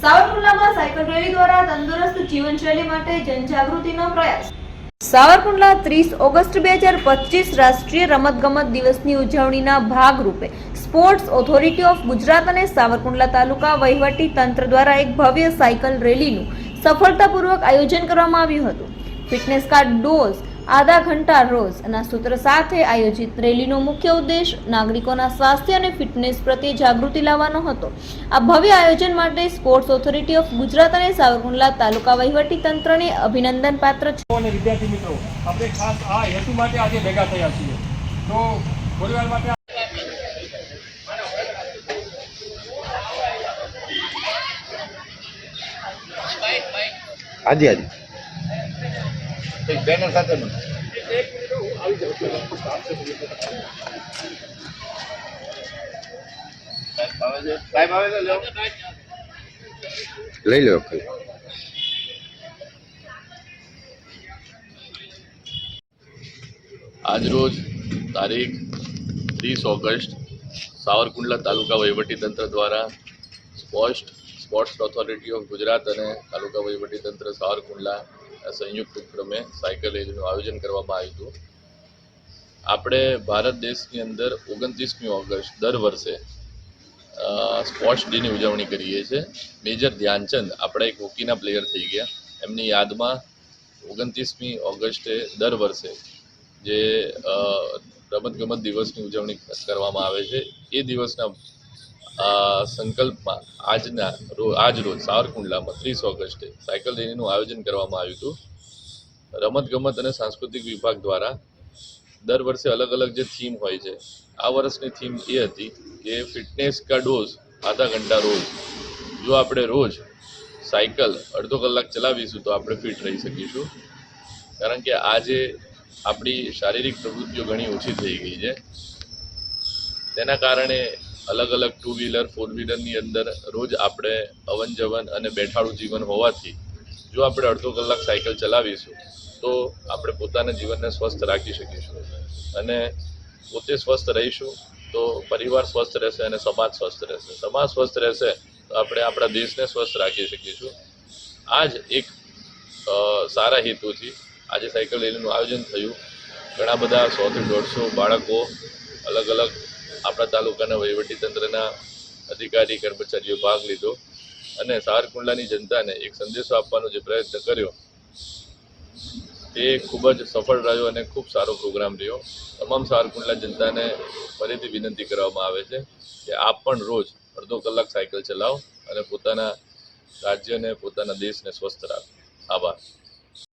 સાવરકુંડલામાં cycle rally દ્વારા તંદુરસ્ત જીવનશૈલી માટે જનજાગૃતિનો પ્રયાસ. સાવરકુંડલા ત્રીસ ઓગસ્ટ બે હજાર પચીસ રાષ્ટ્રીય રમતગમત દિવસની ઉજવણીના ભાગરૂપે સ્પોર્ટ્સ ઓથોરિટી ઓફ ગુજરાત અને સાવરકુંડલા તાલુકા વહીવટી તંત્ર દ્વારા એક ભવ્ય સાયકલ રેલીનું સફળતાપૂર્વક આયોજન કરવામાં આવ્યું હતું. ફિટનેસ કાર્ડ ડોઝ આધા ઘંટા રોજ ના સૂત્ર સાથે આયોજિત રેલીનો મુખ્ય ઉદ્દેશ નાગરિકોના સ્વાસ્થ્ય અને ફિટનેસ પ્રત્યે જાગૃતિ લાવવાનો હતો. આ ભવ્ય આયોજન માટે સ્પોર્ટ્સ ઓથોરિટી ઓફ ગુજરાત અને સાવરકુંડલા તાલુકા વહીવટી તંત્રને અભિનંદન પાત્ર છે. અને વિદ્યાર્થી મિત્રો આપણે ખાસ આ હેતુ માટે આજે ભેગા થયા છીએ. તો થોડી માટે હાજી હાજી. એક બેનર સાથે લઈ લો આજરોજ તારીખ ત્રીસ ઓગસ્ટ સાવરકુંડલા તાલુકા વહીવટીતંત્ર દ્વારા sport sports authority of Gujarat અને તાલુકા વહીવટીતંત્ર સાવરકુંડલા સંયુક્ત ઉપક્રમે સાયકલ રેલીનું આયોજન કરવામાં આવ્યું હતું. આપણે ભારત દેશની અંદર ઓગણત્રીસમી ઓગસ્ટ દર વર્ષે સ્પોર્ટ્સ ડેની ઉજવણી કરીએ છીએ. મેજર ધ્યાનચંદ આપણા એક હોકીના પ્લેયર થઈ ગયા. એમની યાદમાં ઓગણત્રીસમી ઓગસ્ટે દર વર્ષે જે રમતગમત દિવસની ઉજવણી કરવામાં આવે છે, એ દિવસના સંકલ્પમાં આજના આજ રોજ સાવરકુંડલામાં ત્રીસ ઓગસ્ટે સાયકલ રેલીનું આયોજન કરવામાં આવ્યું હતું. રમતગમત અને સાંસ્કૃતિક વિભાગ દ્વારા દર વર્ષે અલગ અલગ જે થીમ હોય છે, આ વર્ષની થીમ એ હતી કે ફિટનેસ કા ડોઝ આધા ઘંટા રોજ. જો આપણે રોજ સાયકલ અડધો કલાક ચલાવીશું તો આપણે ફિટ રહી શકીશું. કારણ કે આજે આપણી શારીરિક પ્રવૃત્તિઓ ઘણી ઓછી થઈ ગઈ છે. તેના કારણે અલગ અલગ ટુ વ્હીલર ફોર વ્હીલરની અંદર રોજ આપણે અવન જવન અને બેઠાડું જીવન હોવાથી, જો આપણે અડધો કલાક સાયકલ ચલાવીશું, તો આપણે પોતાના જીવનને સ્વસ્થ રાખી શકીશું. અને પોતે સ્વસ્થ રહીશું, તો પરિવાર સ્વસ્થ રહેશે અને સમાજ સ્વસ્થ રહેશે. સમાજ સ્વસ્થ રહેશે, તો આપણે આપણા દેશને સ્વસ્થ રાખી શકીશું. આ જ એક સારા હેતુથી આજે સાયકલ રેલીનું આયોજન થયું. ઘણા બધા સોથી દોઢસો બાળકો અલગ અલગ આપણા તાલુકાના વહીવટીતંત્રના અધિકારી, કર્મચારીઓ ભાગ લીધો અને સારકુંડલાની જનતાને એક સંદેશો આપવાનો જે પ્રયત્ન કર્યો, તે ખૂબ જ સફળ રહ્યો અને ખૂબ સારો પ્રોગ્રામ રહ્યો. તમામ સારકુંડલા જનતાને ફરીથી વિનંતી કરવામાં આવે છે કે આપ પણ રોજ અડધો કલાક સાયકલ ચલાવો અને પોતાના રાજ્યને, પોતાના દેશને સ્વસ્થ રાખો. આભાર.